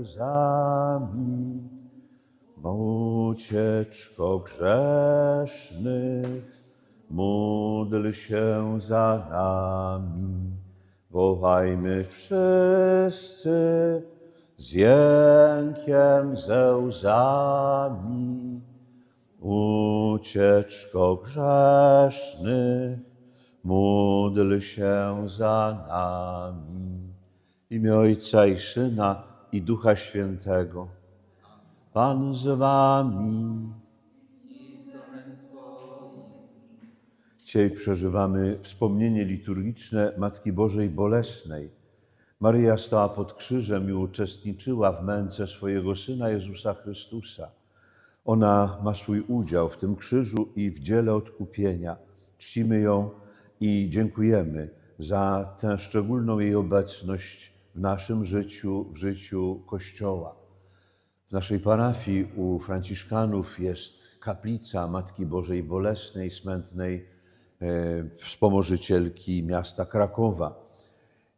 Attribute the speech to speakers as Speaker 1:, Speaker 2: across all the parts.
Speaker 1: łzami, ucieczko grzesznych, módl się za nami. Wołajmy wszyscy z jękiem, ze łzami. Ucieczko grzesznych, módl się za nami. Imię Ojca i Syna i Ducha Świętego. Pan z wami. Dzisiaj przeżywamy wspomnienie liturgiczne Matki Bożej Bolesnej. Maryja stała pod krzyżem i uczestniczyła w męce swojego Syna Jezusa Chrystusa. Ona ma swój udział w tym krzyżu i w dziele odkupienia. Czcimy ją i dziękujemy za tę szczególną jej obecność w naszym życiu, w życiu Kościoła. W naszej parafii u Franciszkanów jest kaplica Matki Bożej Bolesnej, smętnej e, wspomożycielki miasta Krakowa.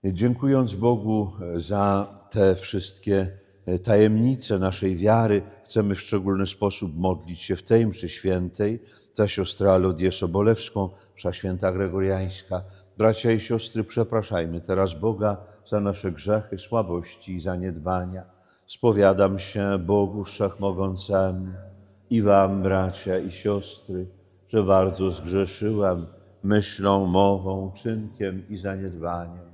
Speaker 1: Dziękując Bogu za te wszystkie tajemnice naszej wiary, chcemy w szczególny sposób modlić się w tej mszy świętej za siostrę Alodię Sobolewską, msza święta gregoriańska. Bracia i siostry, przepraszajmy teraz Boga za nasze grzechy, słabości i zaniedbania. Spowiadam się Bogu Wszechmogącemu i wam, bracia i siostry, że bardzo zgrzeszyłem myślą, mową, czynkiem i zaniedbaniem.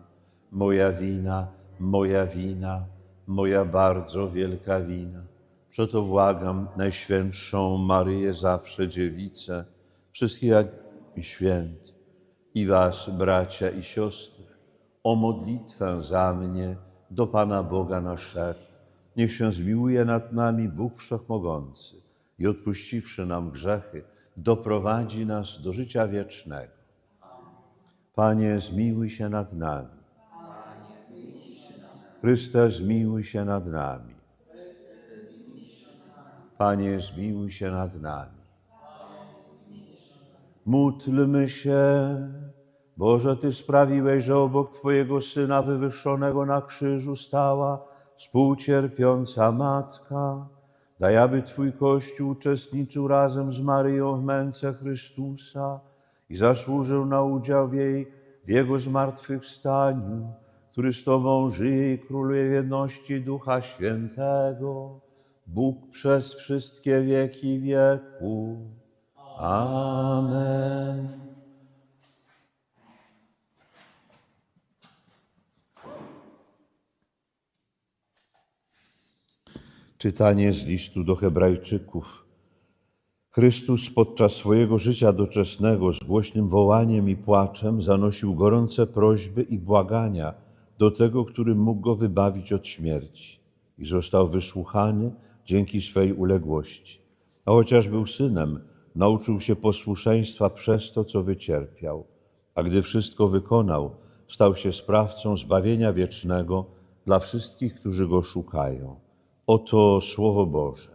Speaker 1: Moja wina, moja wina, moja bardzo wielka wina. Przeto błagam Najświętszą Maryję, zawsze dziewicę, wszystkich święt i was, bracia i siostry, o modlitwę za mnie do Pana Boga naszego. Niech się zmiłuje nad nami Bóg Wszechmogący i odpuściwszy nam grzechy, doprowadzi nas do życia wiecznego. Panie, zmiłuj się nad nami. Chryste, zmiłuj się nad nami. Panie, zmiłuj się nad nami. Módlmy się. Boże, Ty sprawiłeś, że obok Twojego Syna wywyższonego na krzyżu stała współcierpiąca Matka. Daj, aby Twój Kościół uczestniczył razem z Maryją w męce Chrystusa i zasłużył na udział w jej, w Jego zmartwychwstaniu, który z Tobą żyje i króluje w jedności Ducha Świętego, Bóg przez wszystkie wieki wieku. Amen. Czytanie z listu do Hebrajczyków. Chrystus podczas swojego życia doczesnego z głośnym wołaniem i płaczem zanosił gorące prośby i błagania do tego, który mógł go wybawić od śmierci i został wysłuchany dzięki swej uległości. A chociaż był synem, nauczył się posłuszeństwa przez to, co wycierpiał. A gdy wszystko wykonał, stał się sprawcą zbawienia wiecznego dla wszystkich, którzy go szukają. Oto Słowo Boże.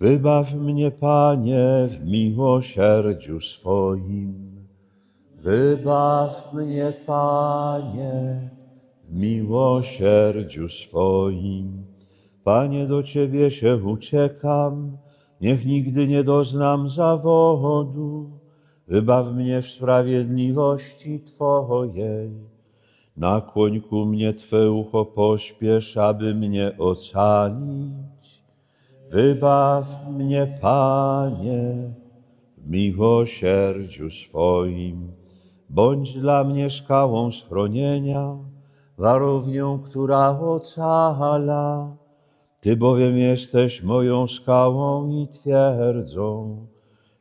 Speaker 1: Wybaw mnie, Panie, w miłosierdziu swoim. Wybaw mnie, Panie, w miłosierdziu swoim. Panie, do Ciebie się uciekam, niech nigdy nie doznam zawodu. Wybaw mnie w sprawiedliwości Twojej. Nakłoń ku mnie Twe ucho, pośpiesz, aby mnie ocalić. Wybaw mnie, Panie, w miłosierdziu swoim. Bądź dla mnie skałą schronienia, warownią, która ocala. Ty bowiem jesteś moją skałą i twierdzą.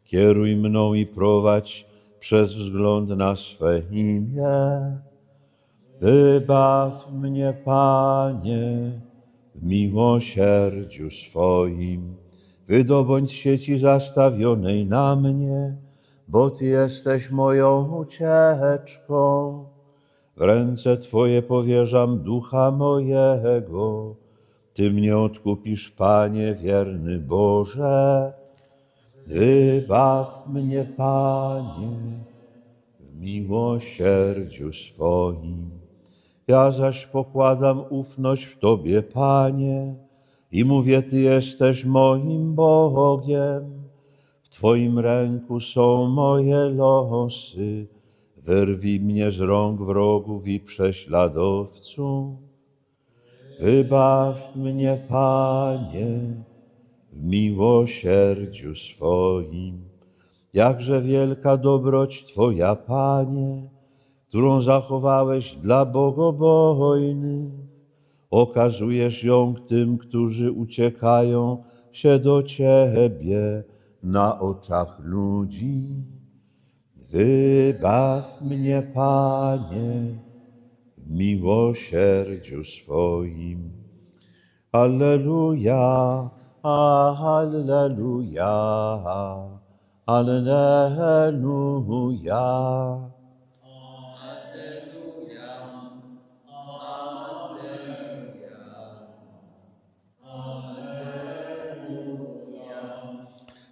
Speaker 1: Kieruj mną i prowadź przez wzgląd na swe imię. Wybaw mnie, Panie, w miłosierdziu swoim. Wydobądź sieci zastawionej na mnie, bo Ty jesteś moją ucieczką. W ręce Twoje powierzam ducha mojego. Ty mnie odkupisz, Panie, wierny Boże. Wybaw mnie, Panie, w miłosierdziu swoim. Ja zaś pokładam ufność w Tobie, Panie, i mówię, Ty jesteś moim Bogiem. W Twoim ręku są moje losy. Wyrwij mnie z rąk wrogów i prześladowców. Wybaw mnie, Panie, w miłosierdziu swoim. Jakże wielka dobroć Twoja, Panie, którą zachowałeś dla bogobojnych. Okazujesz ją tym, którzy uciekają się do Ciebie na oczach ludzi. Wybaw mnie, Panie, w miłosierdziu swoim. Alleluja, Alleluja, Alleluja.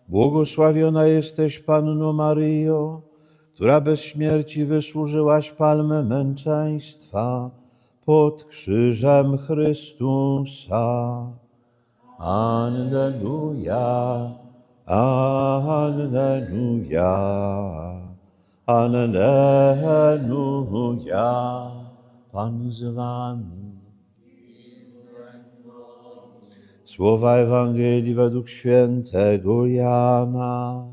Speaker 1: Błogosławiona jesteś, Panno Maryjo, która bez śmierci wysłużyłaś palmę męczeństwa pod krzyżem Chrystusa. Alleluja, Alleluja, Alleluja. Pan z wami. Słowa Ewangelii według świętego Jana.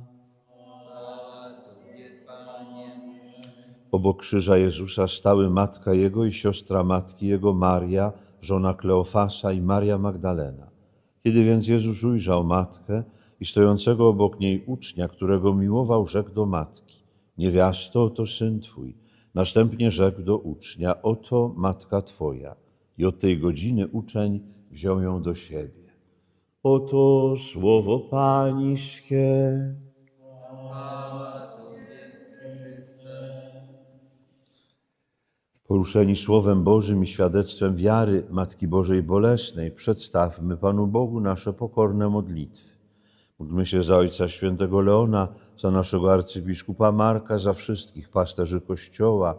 Speaker 1: Obok krzyża Jezusa stały matka Jego i siostra matki Jego Maria, żona Kleofasa i Maria Magdalena. Kiedy więc Jezus ujrzał matkę i stojącego obok niej ucznia, którego miłował, rzekł do matki, niewiasto, oto syn Twój. Następnie rzekł do ucznia, oto matka Twoja. I od tej godziny uczeń wziął ją do siebie. Oto słowo Pańskie. Poruszeni Słowem Bożym i świadectwem wiary Matki Bożej Bolesnej, przedstawmy Panu Bogu nasze pokorne modlitwy. Módlmy się za Ojca Świętego Leona, za naszego arcybiskupa Marka, za wszystkich pasterzy Kościoła,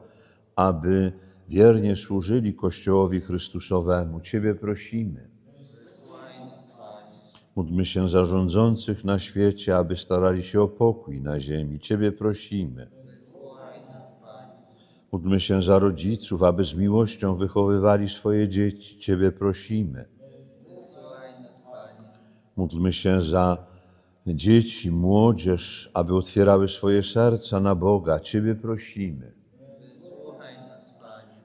Speaker 1: aby wiernie służyli Kościołowi Chrystusowemu. Ciebie prosimy. Módlmy się za rządzących na świecie, aby starali się o pokój na ziemi. Ciebie prosimy. Módlmy się za rodziców, aby z miłością wychowywali swoje dzieci. Ciebie prosimy. Módlmy się za dzieci, młodzież, aby otwierały swoje serca na Boga. Ciebie prosimy.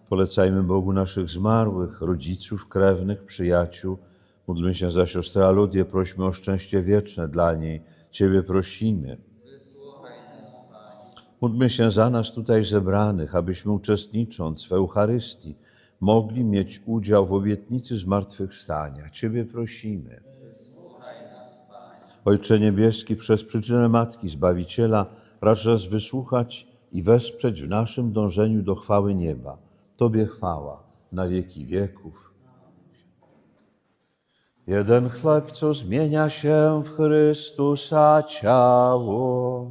Speaker 1: Polecajmy Bogu naszych zmarłych, rodziców, krewnych, przyjaciół. Módlmy się za siostrę Aludię, prośmy o szczęście wieczne dla niej. Ciebie prosimy. Módlmy się za nas tutaj zebranych, abyśmy uczestnicząc w Eucharystii mogli mieć udział w obietnicy zmartwychwstania. Ciebie prosimy. Ojcze Niebieski, przez przyczynę Matki Zbawiciela racz nas wysłuchać i wesprzeć w naszym dążeniu do chwały nieba. Tobie chwała na wieki wieków. Jeden chleb, co zmienia się w Chrystusa ciało,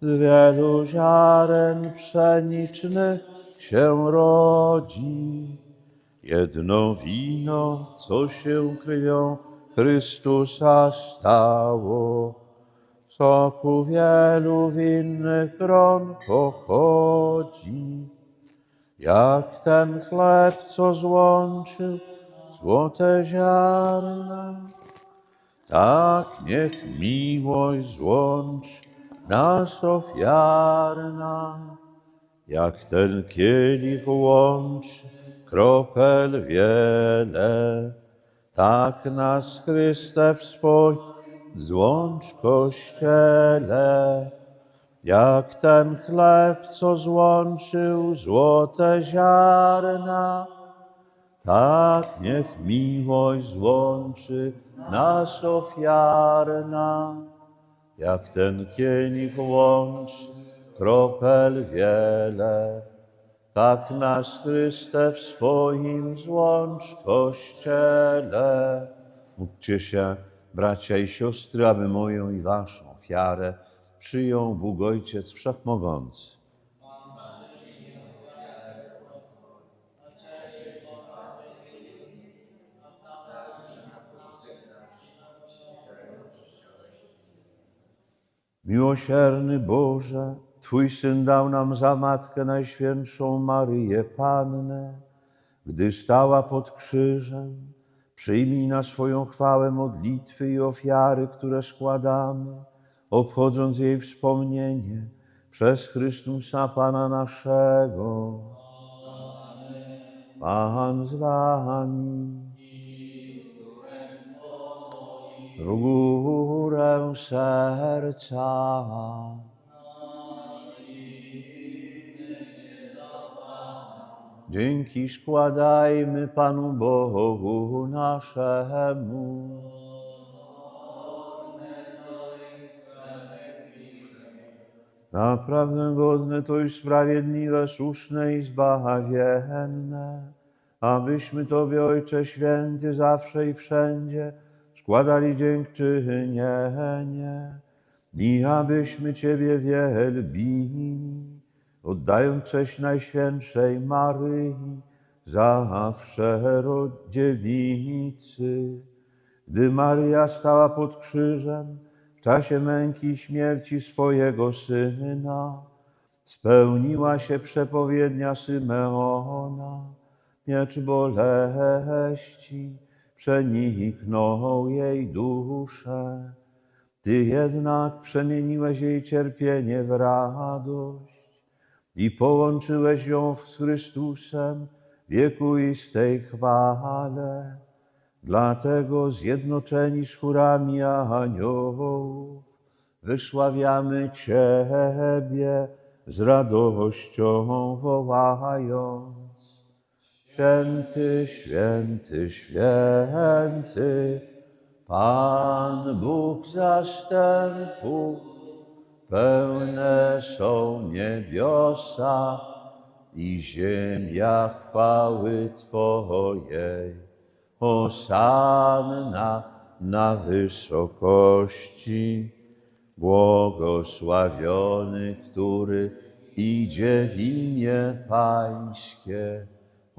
Speaker 1: z wielu ziaren pszenicznych się rodzi. Jedno wino, co się krwią Chrystusa stało, soku wielu winnych gron pochodzi. Jak ten chleb, co złączył złote ziarna, tak niech miłość złączy nas ofiarna. Jak ten kielich łączy kropel wiele, tak nas Chryste w swoim złącz Kościele. Jak ten chleb, co złączył złote ziarna, tak niech miłość złączy nas ofiarna. Jak ten kielich łączy kropel wiele, tak nas Chryste w swoim złącz Kościele. Módlcie się, bracia i siostry, aby moją i waszą ofiarę przyjął Bóg Ojciec Wszechmogący. Miłosierny Boże, Twój Syn dał nam za Matkę Najświętszą Maryję Pannę, gdy stała pod krzyżem. Przyjmij na swoją chwałę modlitwy i ofiary, które składamy, obchodząc jej wspomnienie przez Chrystusa Pana naszego. Pan z Wami. W górę serca. Dzięki składajmy Panu Bogu naszemu. Naprawdę godne to i sprawiedliwe, słuszne i zbawienne, abyśmy Tobie, Ojcze Święty, zawsze i wszędzie składali dziękczynienie i abyśmy Ciebie wielbili, oddając cześć Najświętszej Maryi, zawsze dziewicy. Gdy Maryja stała pod krzyżem w czasie męki i śmierci swojego syna, spełniła się przepowiednia Symeona. Miecz boleści przeniknął jej duszę. Ty jednak przemieniłeś jej cierpienie w radość i połączyłeś ją z Chrystusem wiekuistej chwale. Dlatego zjednoczeni z chórami aniołów wysławiamy Ciebie z radością wołając. Święty, święty, święty, Pan Bóg zastępów, pełne są niebiosa i ziemia chwały Twojej. Hosanna na wysokości, błogosławiony, który idzie w imię Pańskie.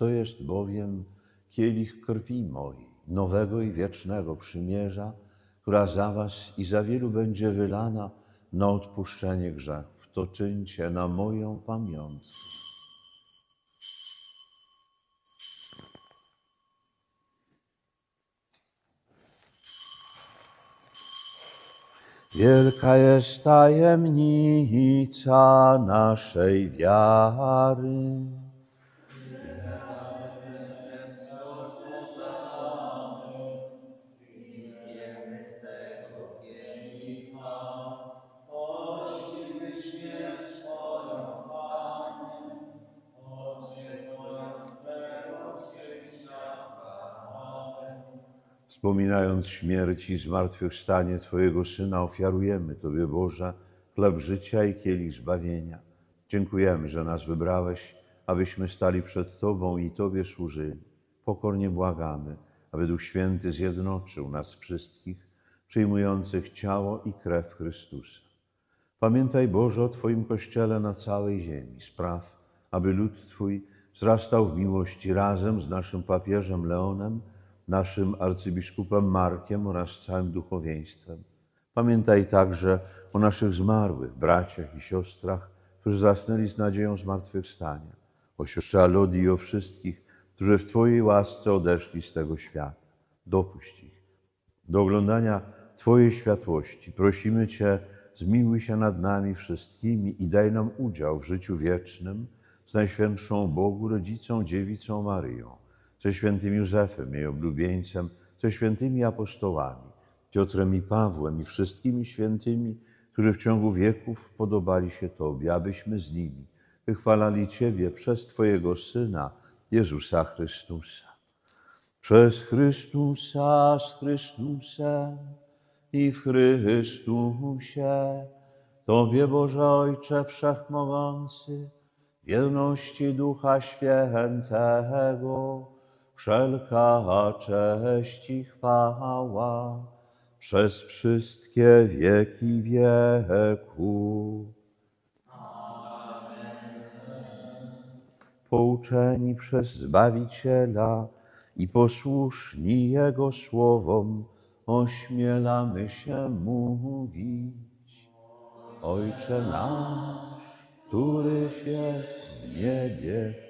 Speaker 1: To jest bowiem kielich krwi mojej, nowego i wiecznego przymierza, która za Was i za wielu będzie wylana na odpuszczenie grzechów. To czyńcie na moją pamiątkę. Wielka jest tajemnica naszej wiary. Wspominając śmierć i zmartwychwstanie Twojego Syna, ofiarujemy Tobie, Boże, chleb życia i kielich zbawienia. Dziękujemy, że nas wybrałeś, abyśmy stali przed Tobą i Tobie służyli. Pokornie błagamy, aby Duch Święty zjednoczył nas wszystkich, przyjmujących ciało i krew Chrystusa. Pamiętaj, Boże, o Twoim Kościele na całej ziemi. Spraw, aby lud Twój wzrastał w miłości razem z naszym papieżem Leonem, naszym arcybiskupem Markiem oraz całym duchowieństwem. Pamiętaj także o naszych zmarłych braciach i siostrach, którzy zasnęli z nadzieją zmartwychwstania, o siostrze Alodii i o wszystkich, którzy w Twojej łasce odeszli z tego świata. Dopuść ich do oglądania Twojej światłości. Prosimy Cię zmiłuj się nad nami wszystkimi i daj nam udział w życiu wiecznym z Najświętszą Bogu Rodzicą Dziewicą Maryją, ze świętym Józefem, jej oblubieńcem, ze świętymi apostołami, Piotrem i Pawłem i wszystkimi świętymi, którzy w ciągu wieków podobali się Tobie, abyśmy z nimi wychwalali Ciebie przez Twojego Syna, Jezusa Chrystusa. Przez Chrystusa, z Chrystusem i w Chrystusie, Tobie Boże Ojcze Wszechmogący, w jedności Ducha Świętego, wszelka cześć i chwała przez wszystkie wieki wieków. Pouczeni przez Zbawiciela i posłuszni Jego słowom, ośmielamy się mówić. Ojcze nasz, któryś jest w niebie,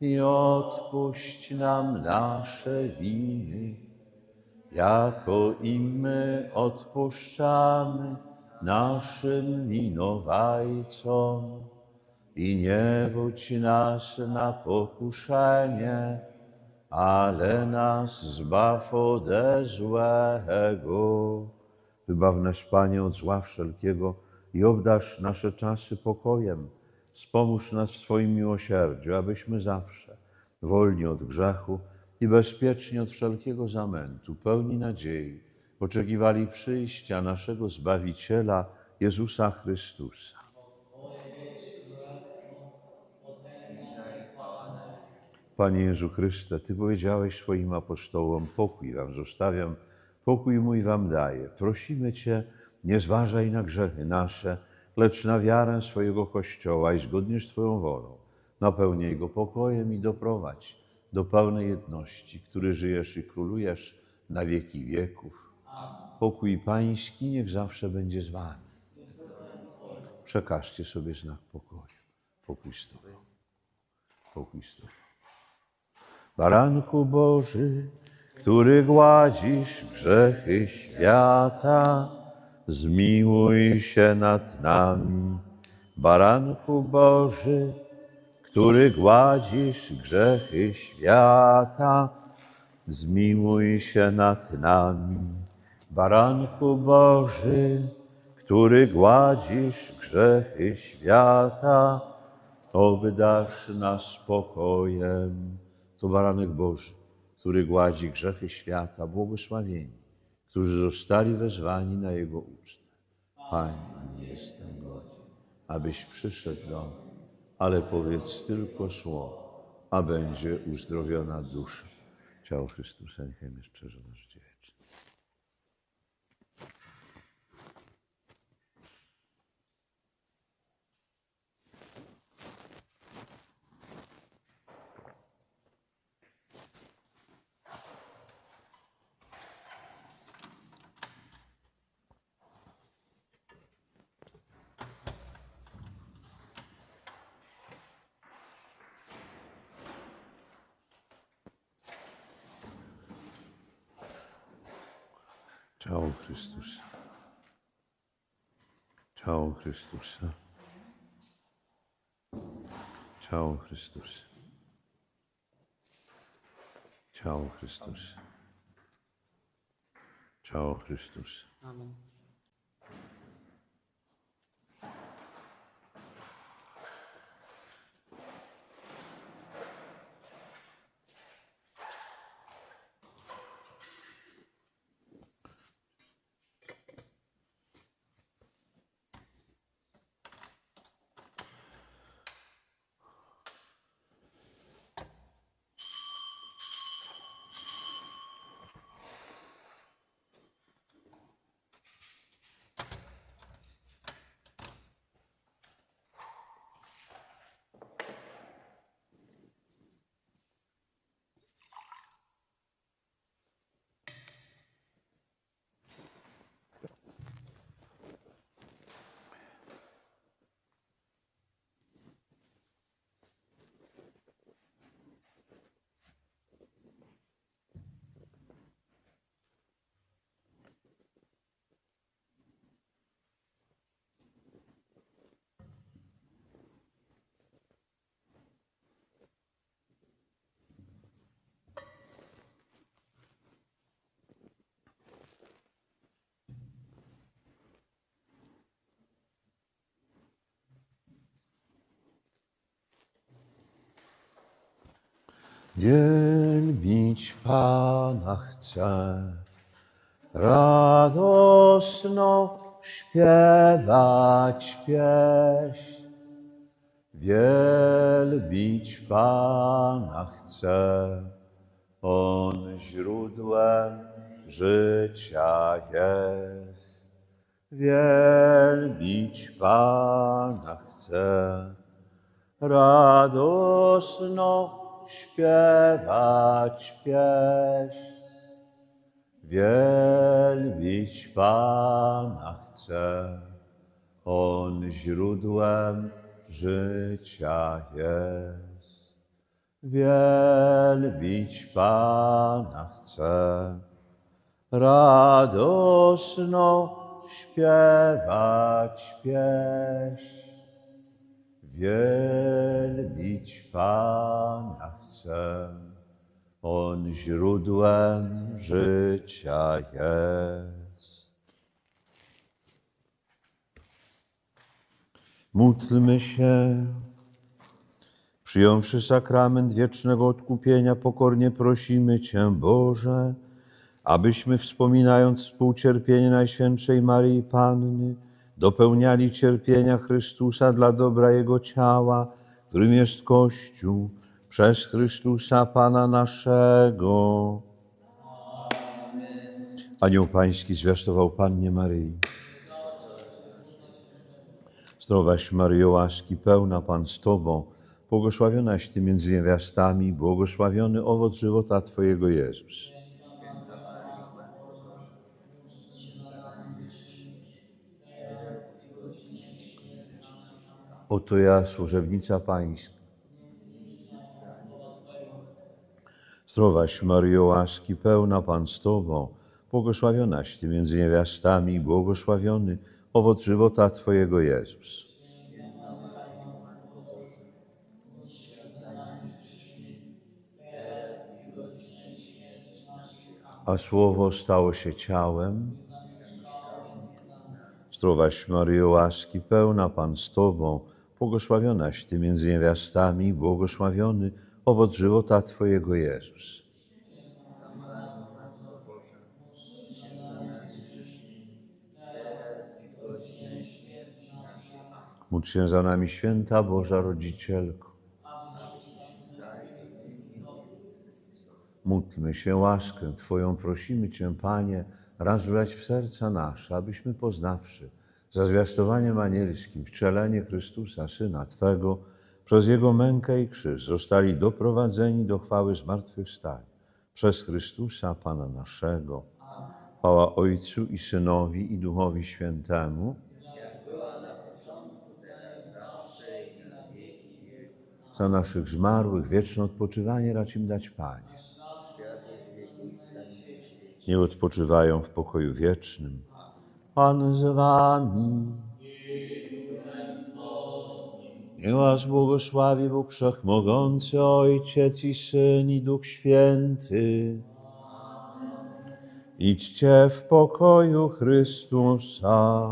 Speaker 1: i odpuść nam nasze winy, jako i my odpuszczamy naszym winowajcom. I nie wódź nas na pokuszenie, ale nas zbaw ode złego. Wybaw nas, Panie, od zła wszelkiego i obdarz nasze czasy pokojem. Wspomóż nas w swoim miłosierdziu, abyśmy zawsze, wolni od grzechu i bezpieczni od wszelkiego zamętu, pełni nadziei, oczekiwali przyjścia naszego Zbawiciela, Jezusa Chrystusa. Panie Jezu Chryste, Ty powiedziałeś swoim apostołom, pokój Wam zostawiam, pokój mój Wam daję. Prosimy Cię, nie zważaj na grzechy nasze, lecz na wiarę swojego Kościoła i zgodnie z Twoją wolą napełnij go pokojem i doprowadź do pełnej jedności, który żyjesz i królujesz na wieki wieków. Pokój Pański niech zawsze będzie z Wami. Przekażcie sobie znak pokoju. Pokój z Tobą. Pokój z Tobą. Baranku Boży, który gładzisz grzechy świata, zmiłuj się nad nami. Baranku Boży, który gładzisz grzechy świata, zmiłuj się nad nami. Baranku Boży, który gładzisz grzechy świata, obdasz nas spokojem. To baranek Boży, który gładzi grzechy świata, błogosławieni, którzy zostali wezwani na Jego ucztę. Panie, nie jestem godzien, abyś przyszedł do mnie, ale powiedz tylko słowo, a będzie uzdrowiona dusza. Ciało Chrystusa niechaj mnie szczerze ჩაო ქრისტუსა ჩაო ქრისტუსა ჩაო ქრისტუსა ჩაო ქრისტუსა ჩაო ქრისტუსა
Speaker 2: ამენ
Speaker 1: Wielbić Pana chcę, radosno śpiewać pieśń. Wielbić Pana chcę, On źródłem życia jest. Wielbić Pana chcę, radosno śpiewać pieśń. Wielbić Pana chcę, On źródłem życia jest. Wielbić Pana chcę, radosno śpiewać pieśń. Wielbić Pana On źródłem życia jest. Módlmy się. Przyjąwszy sakrament wiecznego odkupienia, pokornie prosimy Cię, Boże, abyśmy wspominając współcierpienie Najświętszej Maryi Panny, dopełniali cierpienia Chrystusa dla dobra Jego ciała, którym jest Kościół, przez Chrystusa Pana naszego. Anioł Pański zwiastował Pannie Maryi. Zdrowaś Maryjo, łaski pełna Pan z Tobą, błogosławionaś Ty między niewiastami, błogosławiony owoc żywota Twojego Jezus. Oto ja, służebnica Pańska. Zdrowaś Maryjo, łaski pełna Pan z Tobą, błogosławionaś Ty między niewiastami, błogosławiony owoc żywota Twojego Jezus. A Słowo stało się ciałem. Zdrowaś Maryjo, łaski pełna Pan z Tobą, błogosławionaś Ty między niewiastami, błogosławiony owoc żywota Twojego Jezus. Módl się za nami, święta Boża Rodzicielko. Módlmy się, łaskę Twoją prosimy Cię, Panie, raz wleć w serca nasze, abyśmy poznawszy za zwiastowaniem anielskim wczelenie Chrystusa, Syna Twego, przez Jego mękę i krzyż zostali doprowadzeni do chwały zmartwychwstania. Przez Chrystusa, Pana naszego. Chwała Ojcu i Synowi i Duchowi Świętemu. Za naszych zmarłych wieczne odpoczywanie racz im dać, Panie. Nie odpoczywają w pokoju wiecznym. Pan z wami. Niech błogosławi Bóg Wszechmogący, Ojciec i Syn i Duch Święty. Idźcie w pokoju Chrystusa.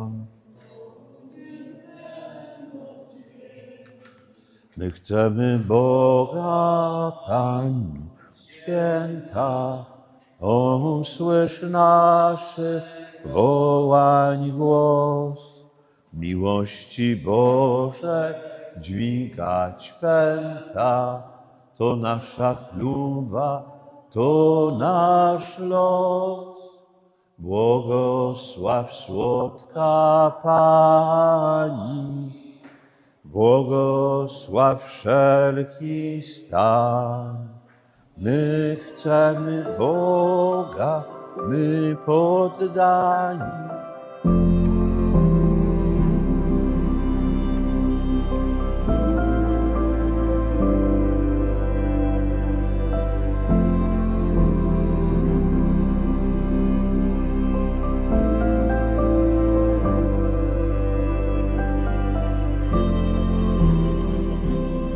Speaker 1: My chcemy Boga, Pani, święta, usłysz naszych wołań głos. Miłości Boże dźwigać pęta, to nasza chluba, to nasz los. Błogosław słodka Pani, błogosław wszelki stan. My chcemy Boga, my poddani.